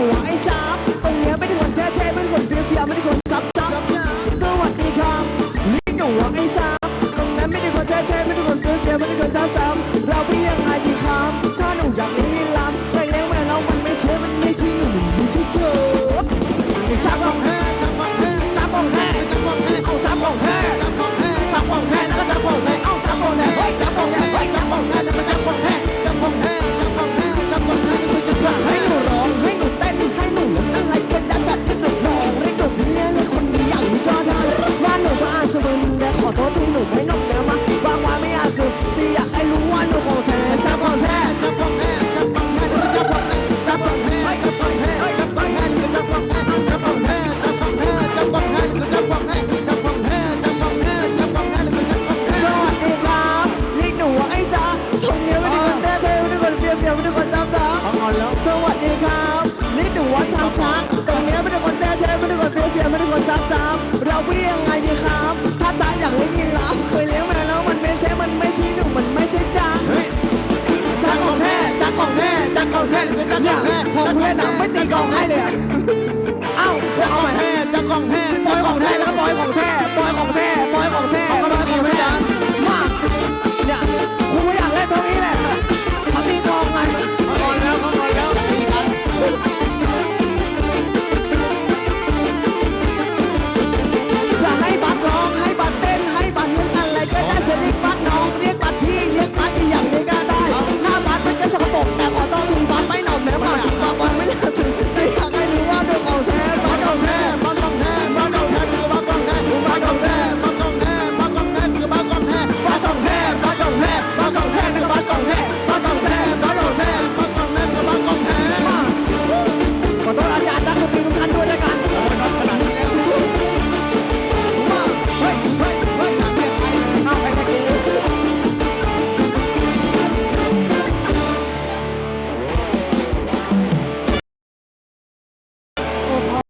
หัวไอ้จ๊าบตรงเนี้ยไม่ได้คนแท้ๆไม่ได้คนเฟี้ยวๆไม่ได้คนซับซับสวัสดีครับนี่หัวไอ้จ๊าบตรงนั้นไม่ได้คนแท้ๆไม่ได้คนเฟี้ยวๆไม่ได้คนซับซับ โทษที่หนูไม่นมเนื้อมาว่าไม่อสด้นจับจับสดีครับเรีหนูว่าไอ้จ๊ะทงเนี้ยไม่ได้คนแเท่ไม่ได้คนเปรี้ยวเปรี้ยวไม่ได้คนจ้าจ้าสวัสดีครับเรีหนูว่าช้างช้าตรงนี้ยไม่ได้คนแเท่ไม่ได้คนเปรี้ยวเปรี้ยวไม่ได้คนจ้าจ้าเราเรียยังไงดีครับ เอาขใหอม่งแท้จักของแท้ปล่อยของแท้แล้วก็ปล่อยของแท้ปล่อย